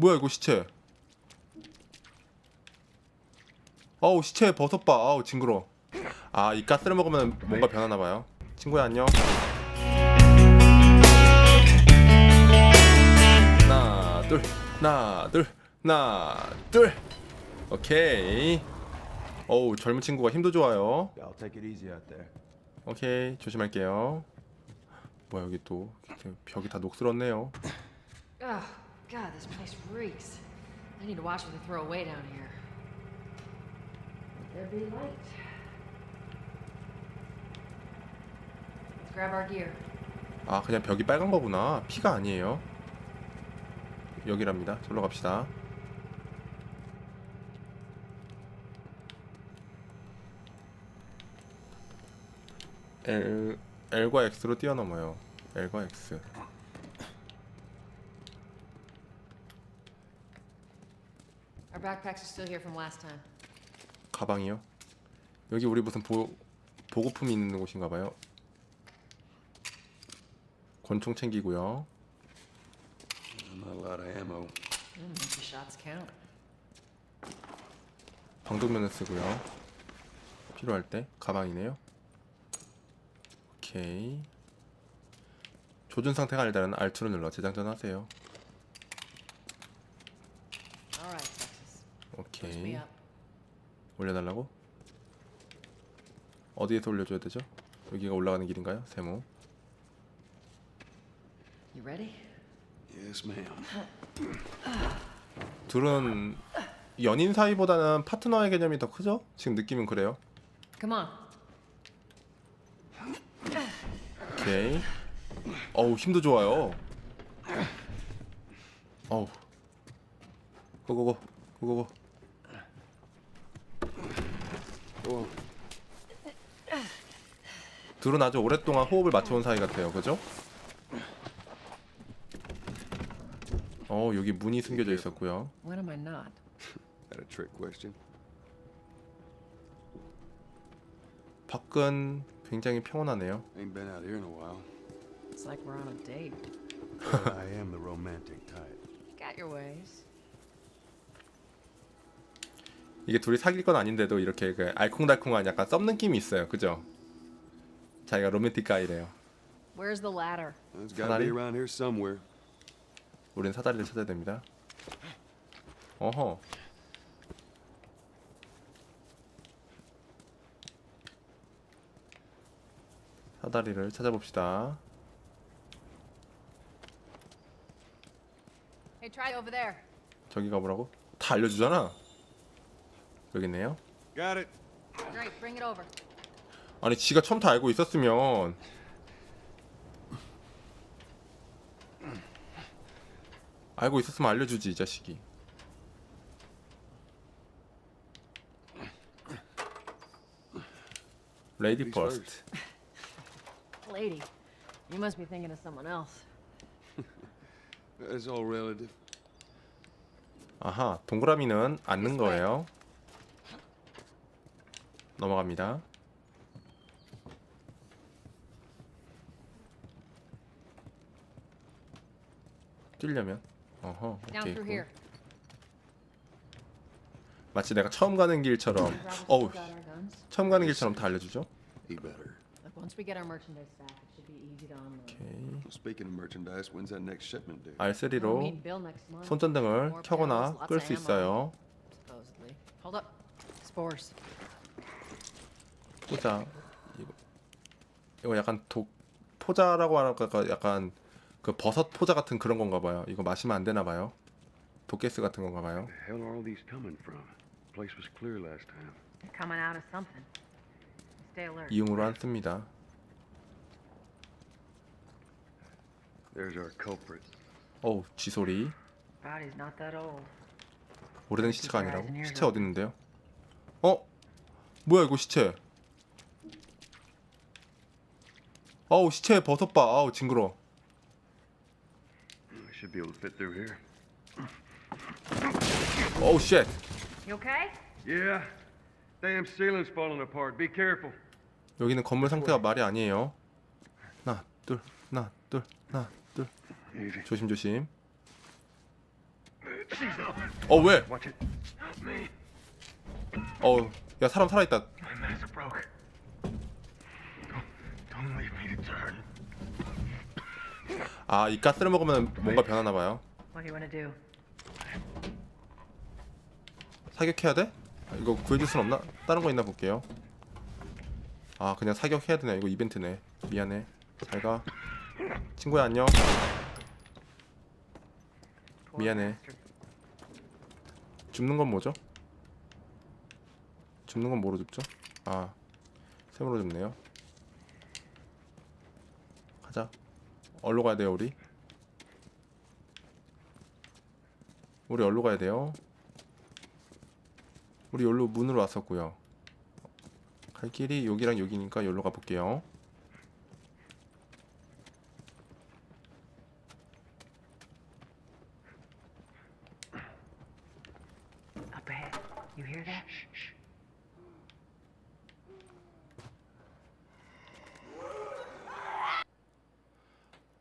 뭐야 이거 시체? 어우 시체 버섯 봐. 아우 징그러. 아 이 가스를 먹으면 뭔가 변하나 봐요. 친구야 안녕. 하나 둘 하나 둘 하나 둘. 오케이. 어우 젊은 친구가 힘도 좋아요. 오케이 조심할게요. 뭐야 여기 또 벽이 다 녹슬었네요. Oh, God, this place reeks. I need to watch what they throw away down here. There be light. Let's grab our gear. 아 그냥 벽이 빨간 거구나 피가 아니에요 여기랍니다 절로 갑시다 L L과 X로 뛰어넘어요 L과 X Our backpacks are still here from last time. 가방이요 여기 우리 무슨 보 보고품이 있는 곳인가 봐요 권총 챙기고요 Not a lot of ammo. Mm, the shots count. 방독면을 쓰고요. 필요할 때 가방이네요. 오케이. 조준 상태가 아니다는 R2를 눌러 재장전하세요. All right, Texas. Push me 오케이. 올려달라고? 어디에서 올려줘야 되죠? 여기가 올라가는 길인가요? 세모. You ready? Yes, ma'am. 둘은 연인 사이보다는 파트너의 개념이 더 크죠? 지금 느낌은 그래요. Come on. 오케이. 어우 힘도 좋아요. 어우. 고고고 고고고. Oh, 둘은 아주 오랫동안 호흡을 맞춰온 사이 같아요. 그죠? 어 여기 문이 숨겨져 있었고요. When am I not? that a trick question? 밖은 굉장히 평온하네요. Ain't been out here in a while. It's like we're on a date. But I am the romantic type. Got your ways. 이게 둘이 사귈 건 아닌데도 이렇게 그 알콩달콩한 약간 썸 느낌이 있어요. 그죠? 자기가 로맨틱 가이래요. Where's the ladder? It's got to be around here somewhere. 우린 사다리를 찾아야 됩니다. 어허. 사다리를 찾아봅시다. Hey, try over there. 저기가 뭐라고? 다 알려주잖아. 여기 있네요. Got it. Great, bring it over. 아니 지가 처음 다 알고 있었으면 알고 있었으면 알려주지 이 자식이. 레이디 퍼스트. Lady, you must be thinking of someone else. It's all relative. 아하 동그라미는 앉는 거예요. 넘어갑니다. 뛰려면 어허 오케이 굿. here. 마치 내가 처음 가는 길처럼 어우. 처음 가는 길처럼 다 알려주죠. He better. Look, once we get our merchandise back, it should be easy to unload. 오케이 Well, speaking of merchandise, when's that next shipment due? We'll R3로 meet Bill next month. 손전등을 켜거나 끌 수 있어요. Supposedly. Hold up. Spores. 포자 이거 이거 약간 독 포자라고 할까 약간 그 버섯 포자 같은 그런 건가 봐요. 이거 마시면 안 되나 봐요. 독가스 같은 건가 봐요. The hell are all these coming from? The place was clear last time. They're coming out of something. Stay alert. 이음으로 안 씁니다. There's our culprit. 어우 쥐소리. Body's not that old. 오래된 시체가 아니라고? 시체 어디 있는데요? 어? 뭐야 이거 시체? 어우 시체 버섯 봐. 아우 징그러. Should be able to fit through here. 어우 쉣. You okay? Yeah. Damn ceiling's falling apart. Be careful. 여기는 건물 상태가 말이 아니에요. 하나 둘 하나 둘 하나 둘 Easy. 조심 조심. 어 왜? Watch it. Me. 어야 사람 살아있다 My mask broke. Don't, don't leave. 아 이 가스를 먹으면 뭔가 변하나 봐요 What do you want to do? 사격해야 돼? 아, 이거 구해줄 순 없나? 다른 거 있나 볼게요 아 그냥 사격해야 되네 이거 이벤트네 미안해 잘 가 친구야 안녕 미안해 줍는 건 뭐죠? 줍는 건 뭐로 줍죠? 아 샘으로 줍네요 가자 어디로 가야 돼요 우리? 우리 어디로 가야 돼요? 우리 여기로 문으로 왔었고요 갈 길이 여기랑 여기니까 여기로 가볼게요 Up ahead. You hear that?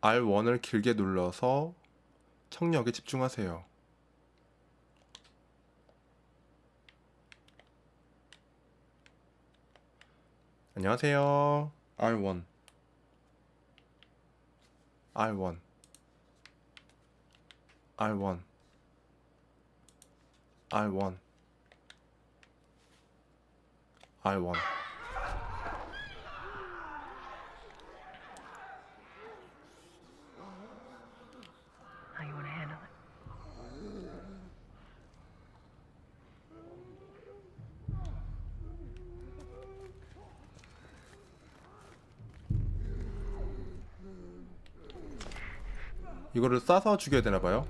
R1을 길게 눌러서 청력에 집중하세요. 안녕하세요. R1. R1. R1. R1. R1. 이거를 싸서 죽여야 되나 봐요.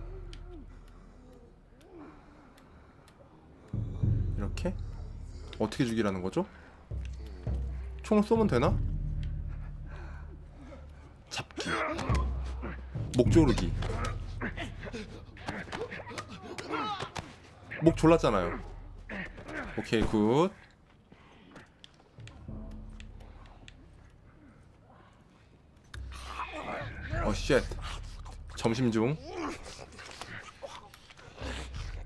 이렇게? 어떻게 죽이라는 거죠? 총을 쏘면 되나? 잡기. 목 조르기. 목 졸랐잖아요. 오케이 굿. 어 쉣. 점심 중.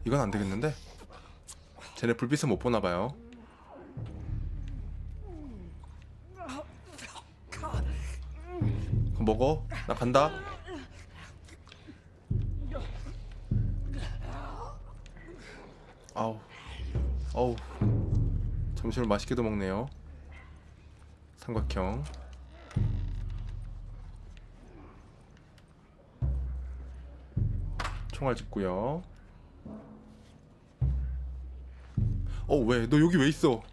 이건 안 되겠는데? 쟤네 불빛을 못 보나 봐요. 먹어. 나 간다. 아우. 아우. 점심을 맛있게도 먹네요. 삼각형. 총알 짚고요. 어 왜? 너 여기 왜 있어?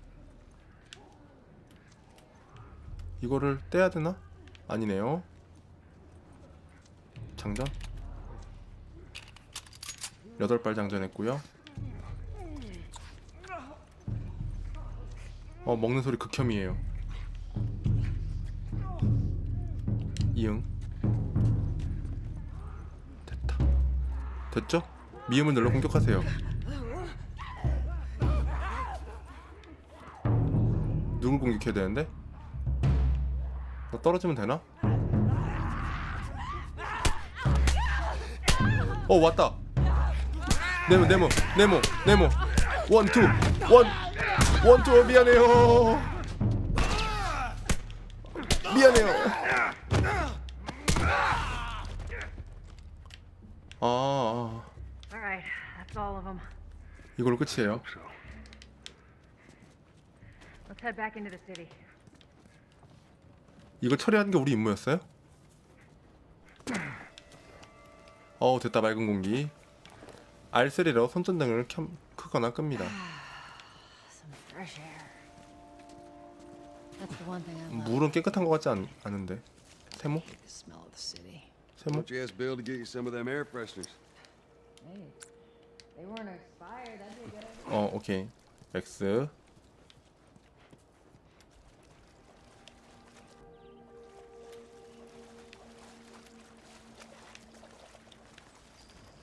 이거를 떼야 되나? 아니네요. 장전? 여덟 발 장전했고요. 어 먹는 소리 극혐이에요. 이응. 됐죠? 미음을 눌러 공격하세요. 누굴 공격해야 되는데? 나 떨어지면 되나? 어 왔다. 네모 네모 네모 네모 원투 원 원투 미안해요. 미안해요. 아, 아 All right, that's all of them. 이걸로 끝이에요. So, Let's head back into the city. 이걸 처리하는 게 우리 임무였어요? 어우 됐다 맑은 공기 R3로 손전등을 켬, 크거나 끕니다 Some fresh air. That's the one thing I love. 물은 깨끗한 것 같지 않, 않은데 세모? The smell of the city. 세모? Don't you ask Bill to get you some of them air fresheners? Hey, they weren't expired. That'd be a good idea. 어 오케이 X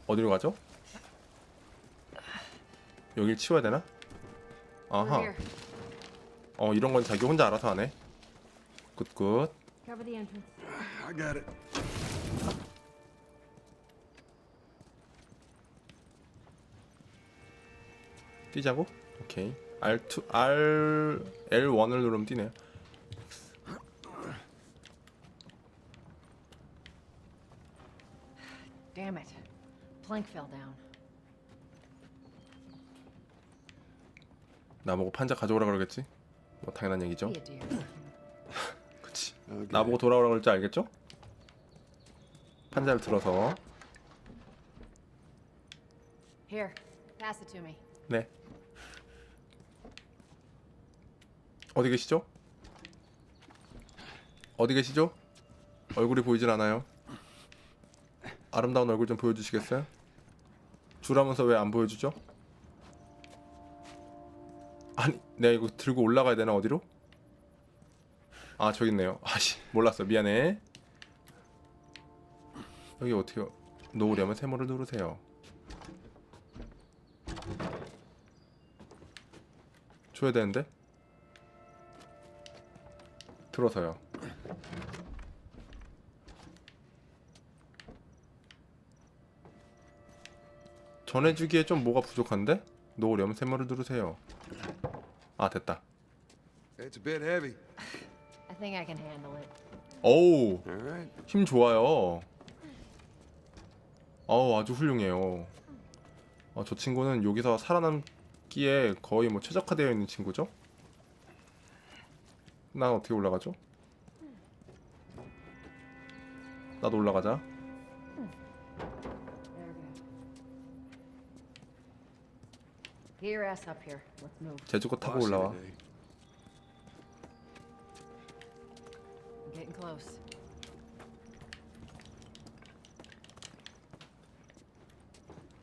어디로 가죠? 여길 치워야 되나? 아하. 어 이런 건 자기 혼자 알아서 하네 굿굿 Cover the entrance. I got it. 뛰자고? 오케이. R2 R L1을 누르면 뛰네요. Damn it. Plank fell down. 나보고 판자 가져오라 그러겠지? 뭐 당연한 얘기죠. 그치. Okay. 나보고 돌아오라 그럴 줄 알겠죠? 판자를 들어서 Here, pass it to me. 네. 어디 계시죠? 어디 계시죠? 얼굴이 보이질 않아요. 아름다운 얼굴 좀 보여주시겠어요? 주라면서 왜 안 보여주죠? 아니, 내가 이거 들고 올라가야 되나 어디로? 아 저기 있네요. 아씨 몰랐어 미안해. 여기 어떻게 놓으려면 세모를 누르세요. 줘야 되는데 들어서요 전해주기에 좀 뭐가 부족한데? 놓으려면 세모를 누르세요 아 됐다 It's a bit heavy. I think I can handle it. 어우 All right. 힘 좋아요 어우 아주 훌륭해요 어, 저 친구는 여기서 살아남기에 거의 뭐 최적화되어 있는 친구죠 난 어떻게 올라가죠? 나도 올라가자 There we go. Get your ass up here. Let's move. 제주도 타고 올라와.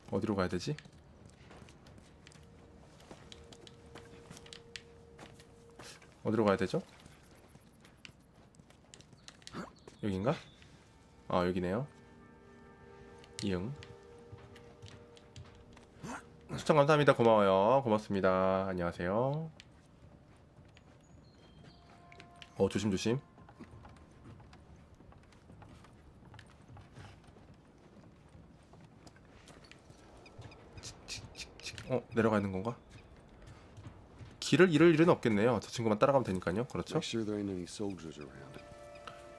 어디로 가야 되지? 어디로 가야 되죠? 여긴가? 아 여기네요. 이응. 추천 감사합니다. 고마워요. 고맙습니다. 안녕하세요. 어 조심 조심. 어 내려가는 건가? 길을 잃을 일은 없겠네요. 저 친구만 따라가면 되니까요. 그렇죠?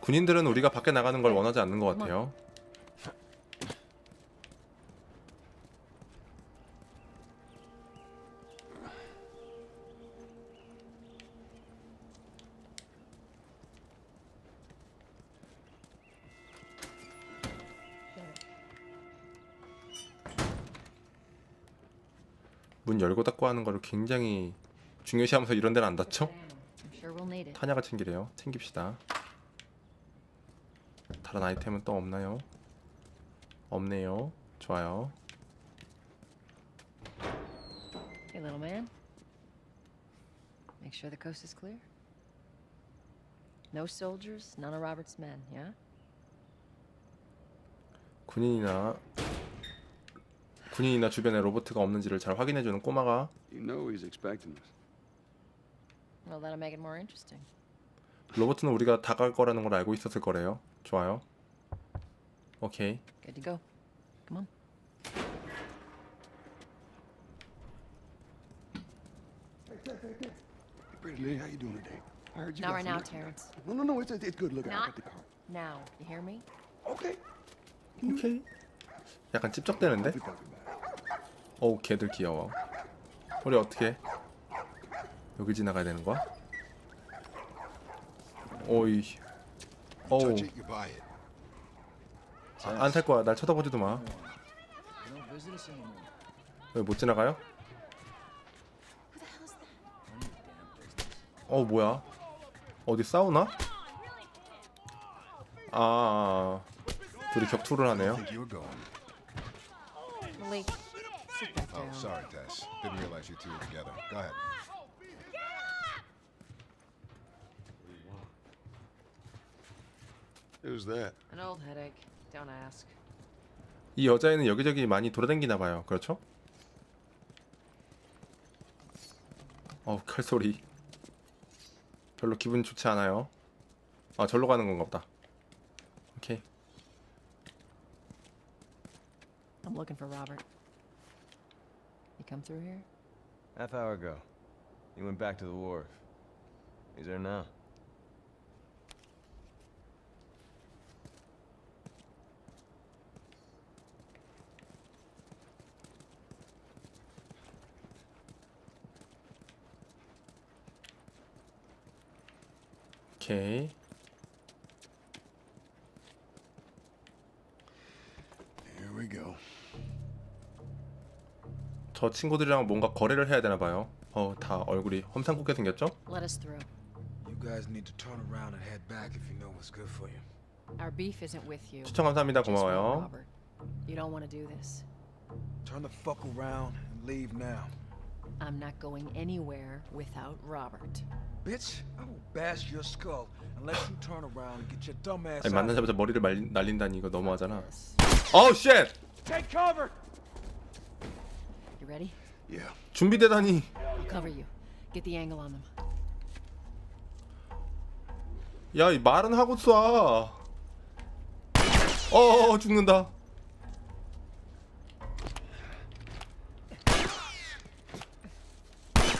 군인들은 우리가 밖에 나가는 걸 원하지 않는 것 같아요. 문 열고 닫고 하는 거를 굉장히 중요시하면서 이런 데는 안 닫죠? It. 탄약을 챙기래요. 챙깁시다. 다른 아이템은 또 없나요? 없네요. 좋아요. Hey, little man. Make sure the coast is clear. No soldiers, none of Robert's men, yeah? 군인이나 군인이나 주변에 로보트가 없는지를 잘 확인해 주는 꼬마가 You know he's expecting us. Well, that'll make it more interesting. 로보트는 우리가 다가갈 거라는 걸 알고 있었을 거래요. 좋아요. 오케이. Good to go. Come on. Hey, pretty lady, how you doing today? I heard you Not got right some now, liquor. Terrence. No, no, no. It's it's good. Look, I Not got the car. now. You hear me? Okay. 오케이. 약간 찝쩍대는데? We're talking about it. 어우 걔들 귀여워. 우리 어떻게? 여기 지나가야 되는 거야? 오이. 어우. Touch it, you buy it. 안탈 거야. 날 쳐다보지도 마. 왜못 지나가요? 어 뭐야? 어디 싸우나? 아, 아, 아. 둘이 격투를 하네요. Oh, sorry, Tess. Didn't realize you two were together. Go ahead. Who's that? An old headache. Don't ask. 이 여자애는 여기저기 많이 돌아다니나 봐요. 그렇죠? 어우 칼소리. 별로 기분 좋지 않아요. 아 절로 가는 건가 보다. 오케이. I'm looking for Robert. You come through here? Half hour ago. He went back to the wharf. He's there now. 오케이. Here we go. 저 친구들이랑 뭔가 거래를 해야 되나 봐요. 어, 다 얼굴이 험상궂게 생겼죠? Let us through. You guys need to turn around and head back if you know what's good for you. Our beef isn't with you. 추천 감사합니다. 고마워요. Robert. You don't want to do this. Turn the fuck around and leave now. I'm not going anywhere without Robert. Bitch, I will bash your skull unless you turn around and get your dumb ass 아니 out. 만나자마자 머리를 말린, 날린다니 이거 너무하잖아. This. 어우 쉣! Take cover! You ready? Yeah. 준비되다니. I'll cover you. Get the angle on them. 야, 이 말은 하고 쏴. 어, 죽는다.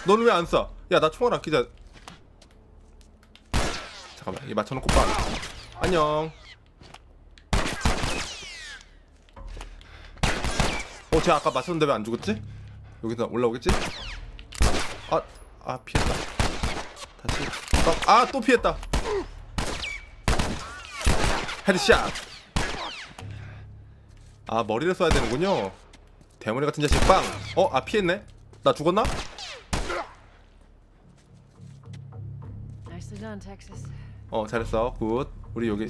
너는 왜 안 쏴? 야, 나 총알 아끼자. 잠깐만, 이 맞춰놓고 빠. 안녕. 어, 쟤 아까 맞췄는데 왜 안 죽었지? 여기서 올라오겠지? 아, 아 피했다. 다시. 어, 아, 또 피했다. 헤드샷. 아 머리를 써야 되는군요. 대머리 같은 자식 빵. 어, 아 피했네. 나 죽었나? Done, Texas. 어, 잘했어. 굿. 우리 여기.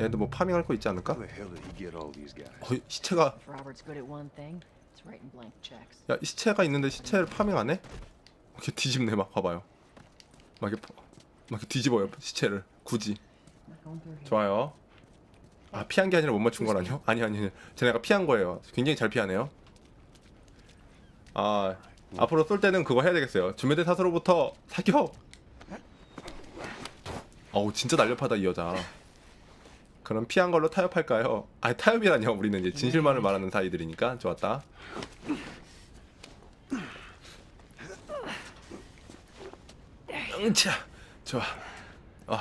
얘도 뭐 파밍할 거 있지 않을까? How the hell did he get all these guys? 어, 시체가 If Robert's good at one thing, it's writing blank checks. 야, 이 시체가 있는데 시체를 파밍 안 해? 이렇게 뒤집네 막 봐봐요. 막 이렇게 막 이렇게 뒤집어요 시체를 굳이. Not going through here. 좋아요. 아 피한 게 아니라 못 맞춘 거라뇨? 아니 아니 아니. 쟤네가 피한 거예요. 굉장히 잘 피하네요. 아 앞으로 쏠 때는 그거 해야 되겠어요. 주메대 사수로부터 사격. 어우 진짜 날렵하다 이 여자. 그럼 피한 걸로 타협할까요? 아니 타협이라뇨. 우리는 이제 진실만을 말하는 사이들이니까 좋았다. 응차 좋아. 아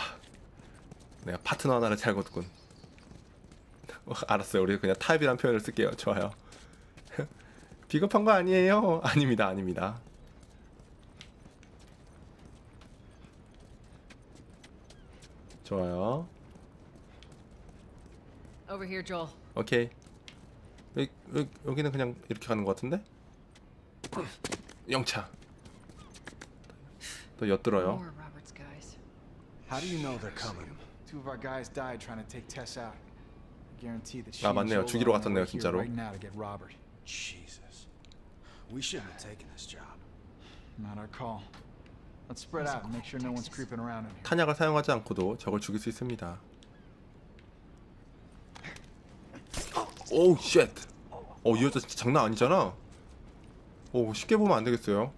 내가 파트너 하나를 잘 거두군. 어, 알았어요. 우리 그냥 타입이란 표현을 쓸게요. 좋아요. 비겁한 거 아니에요? 아닙니다. 아닙니다. 좋아요. Over here, Joel. 오케이. 여기, 여기, 여기는 그냥 이렇게 가는 것 같은데? 영차. 또 엿들어요. More Robert's guys. How do you know they're coming? Two of our guys died trying to take Tess out. I guarantee that she 아, 맞네요. 죽이러 갔었네요, 진짜로. Right now to get Robert. Jesus. We shouldn't have taken this job. Not our call. Let's spread out and make sure no one's creeping around in here. 탄약을 사용하지 않고도 적을 죽일 수 있습니다. 오우 쉣. 어, 이 여자 진짜 장난 아니잖아. 오, 쉽게 보면 안 되겠어요.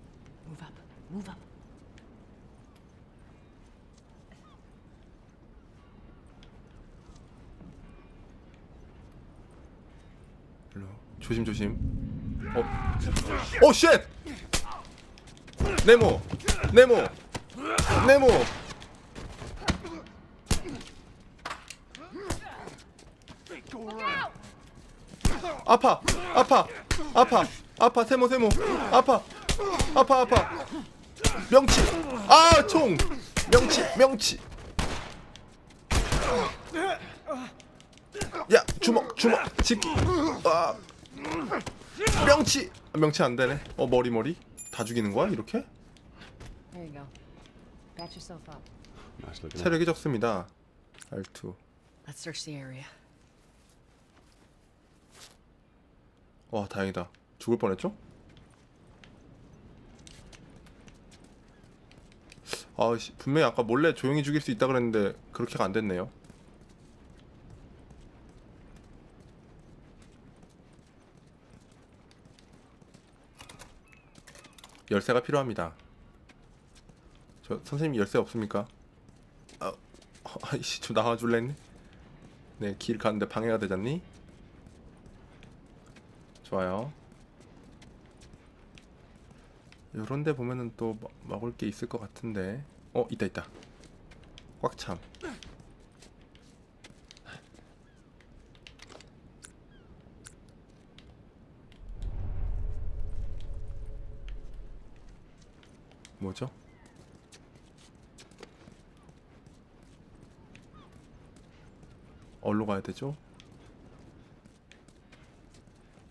Move up. Move up. 일로. 조심 조심. 어. 오 쉣. 네모. 네모. 네모. 아파. 아파. 아파. 아파. 세모 세모. 아파. 아파 아파. 명치. 아, 총. 명치. 명치. 야, 주먹. 주먹. 직. 아. 명치. 명치 안 되네. 어, 머리 머리. 다 죽이는 거야? 이렇게? There you go. Patch yourself up. Nice looking. 체력이 적습니다. R2. Let's search the area. 와, 다행이다. 죽을 뻔했죠? 아, 씨, 분명히 아까 몰래 조용히 죽일 수 있다 그랬는데 그렇게가 안 됐네요. 열쇠가 필요합니다. 저 선생님 열쇠 없습니까? 아, 아이씨 좀 나와줄래 했네. 네, 길 가는데 방해가 되잖니? 좋아요. 요런 데 보면은 또 먹- 먹을 게 있을 것 같은데 어 있다 있다 꽉 참 뭐죠? 어디로 가야 되죠?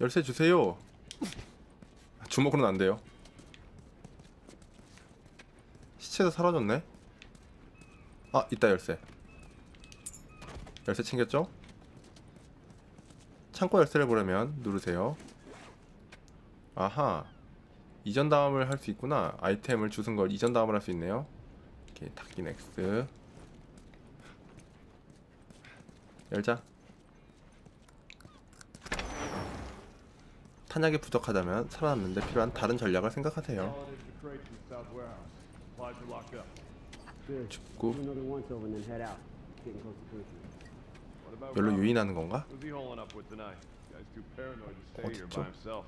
열쇠 주세요 주먹으로는 안 돼요 시체도 사라졌네. 아 있다 열쇠. 열쇠 챙겼죠? 창고 열쇠를 보려면 누르세요. 아하. 이전 다음을 할 수 있구나. 아이템을 주순 걸 이전 다음을 할 수 있네요. 이렇게 닫기 넥스트. 열자. 탄약이 부족하다면 살아남는데 필요한 다른 전략을 생각하세요. 죽고. 별로 유인하는 건가? Who's he holing up with tonight? Guy's too paranoid to stay here 어딨죠?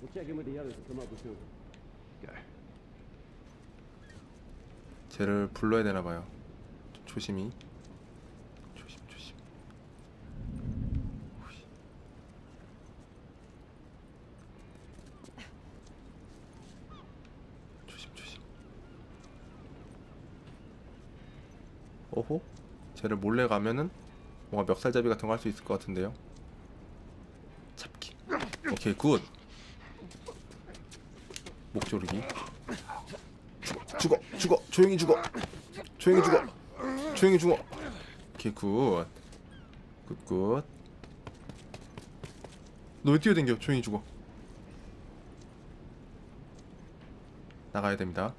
We'll check in with the others and come up with something. 쟤를 불러야 되나 봐요. 조심히. 조심 조심. 후이. 조심 조심. 오호? 쟤를 몰래 가면은 뭔가 멱살잡이 같은 거 할 수 있을 것 같은데요. 잡기. 오케이 굿. 목 조르기. 죽어 죽어. 조용히 죽어. 조용히 죽어. 조용히 죽어. 오케이 굿 굿굿. 너 왜 뛰어댕겨? 조용히 죽어. 나가야 됩니다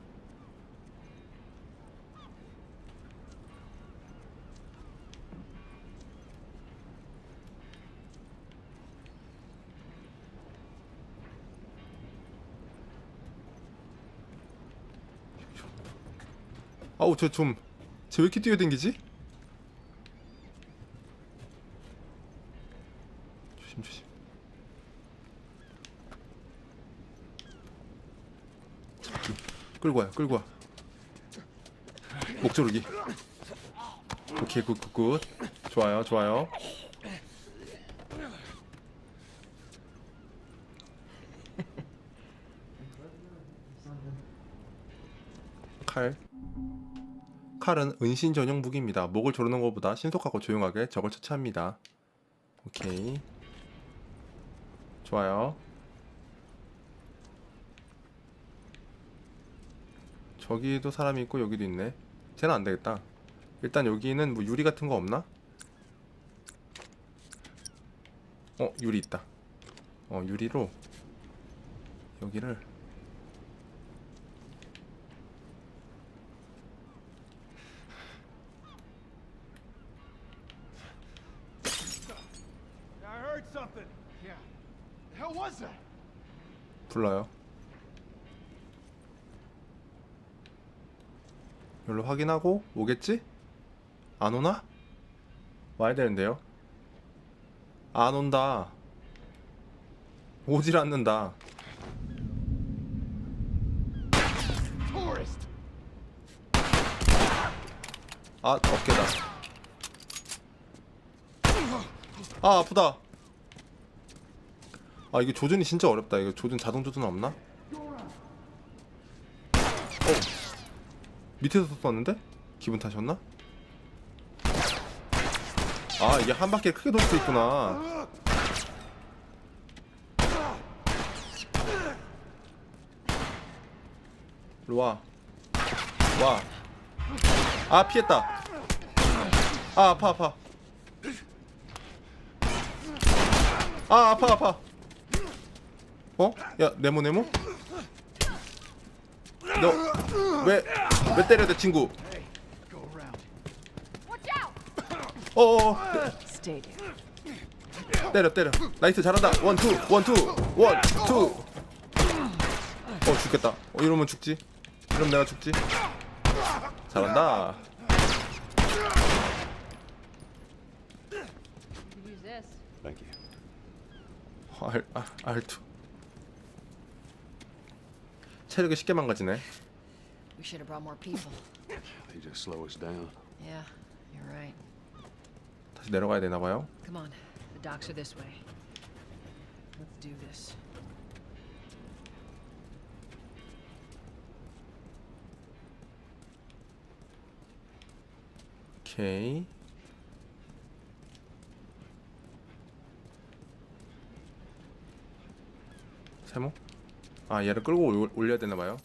아우 저 좀 쟤 왜 이렇게 뛰어댕기지? 조심 조심. 끌고 와요 끌고 와. 목조르기. 오케이 굿굿굿. 좋아요 좋아요. 칼 칼은 은신 전용 무기입니다. 목을 조르는 것보다 신속하고 조용하게 적을 처치합니다. 오케이. 좋아요. 저기도 사람이 있고 여기도 있네. 쟤는 안 되겠다. 일단 여기는 뭐 유리 같은 거 없나? 어, 유리 있다. 어, 유리로 여기를 I heard something. Yeah. The hell was that? 불러요. 여기로 확인하고 오겠지? 안 오나? 와야 되는데요. 안 온다. 오질 않는다. 아 어깨다. 아 아프다. 아 이거 조준이 진짜 어렵다. 이거 조준 자동 조준 없나? 어. 밑에서 썼는데? 기분 탓이었나? 아 이게 한 바퀴 크게 돌 수 있구나. 일로 와. 와. 아 피했다. 아 아파 아파. 아 아파 아파. 어? 야 네모 네모? 너 왜 왜 때려 내 친구? Go around. 어어 Stay there. 때려 때려. 나이스 잘한다. 원투원투원투. 어 죽겠다. 어 이러면 죽지. 이러면 내가 죽지. 잘한다. Use this. Thank you. 아, 체력이 쉽게 망가지네. We should have brought more people. They just slow us down. Yeah, you're right. 다시 내려가야 되나 봐요. Come on, the docks are this way. Let's do this. 오케이. 세모? 아 얘를 끌고 올- 올려야 되나 봐요.